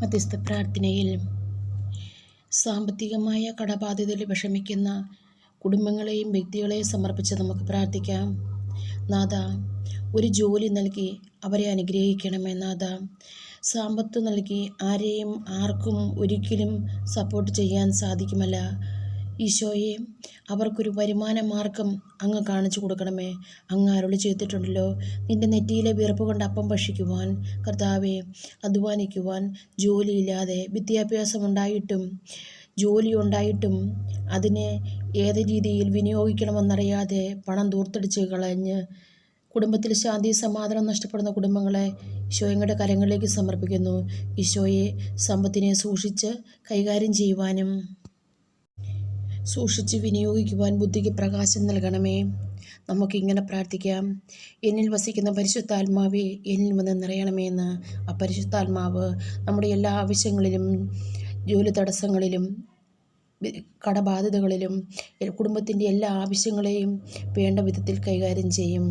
മധ്യസ്ഥ പ്രാർത്ഥനയിൽ സാമ്പത്തികമായ കടബാധ്യതയിൽ വിഷമിക്കുന്ന കുടുംബങ്ങളെയും വ്യക്തികളെയും സമർപ്പിച്ച് നമുക്ക് പ്രാർത്ഥിക്കാം. നാഥ ഒരു ജോലി നൽകി അവരെ അനുഗ്രഹിക്കണമേ നാഥ. സാമ്പത്ത് നൽകി ആരെയും ആർക്കും ഒരിക്കലും സപ്പോർട്ട് ചെയ്യാൻ സാധിക്കുമല്ല. ഈശോയെ അവർക്കൊരു വരുമാന മാർഗം അങ്ങ് കാണിച്ചു കൊടുക്കണമേ. അങ്ങ് അരുളി ചെയ്തിട്ടുണ്ടല്ലോ. നിന്റെ നെറ്റിയിലെ വിറപ്പ് കൊണ്ട് അപ്പം ഭക്ഷിക്കുവാൻ കർത്താവെ അധ്വാനിക്കുവാൻ ജോലിയില്ലാതെ വിദ്യാഭ്യാസം ഉണ്ടായിട്ടും ജോലി ഉണ്ടായിട്ടും അതിനെ ഏത് രീതിയിൽ വിനിയോഗിക്കണമെന്നറിയാതെ പണം ദൂർത്തടിച്ച് കളഞ്ഞ് കുടുംബത്തിൽ ശാന്തി സമാധാനം നഷ്ടപ്പെടുന്ന കുടുംബങ്ങളെ ഈശോയുടെ കരങ്ങളിലേക്ക് സമർപ്പിക്കുന്നു. ഈശോയെ സമ്പത്തിനെ സൂക്ഷിച്ച് കൈകാര്യം ചെയ്യുവാനും സൂക്ഷിച്ച് വിനിയോഗിക്കുവാൻ ബുദ്ധിക്ക് പ്രകാശം നൽകണമേ. നമുക്കിങ്ങനെ പ്രാർത്ഥിക്കാം. എന്നിൽ വസിക്കുന്ന പരിശുദ്ധാത്മാവെ എന്നിൽ വന്ന് നിറയണമേ എന്ന് ആ പരിശുദ്ധാത്മാവ് നമ്മുടെ എല്ലാ ആവശ്യങ്ങളിലും ജോലി തടസ്സങ്ങളിലും കടബാധ്യതകളിലും കുടുംബത്തിന്റെ എല്ലാ ആവശ്യങ്ങളെയും വേണ്ട വിധത്തിൽ കൈകാര്യം ചെയ്യും.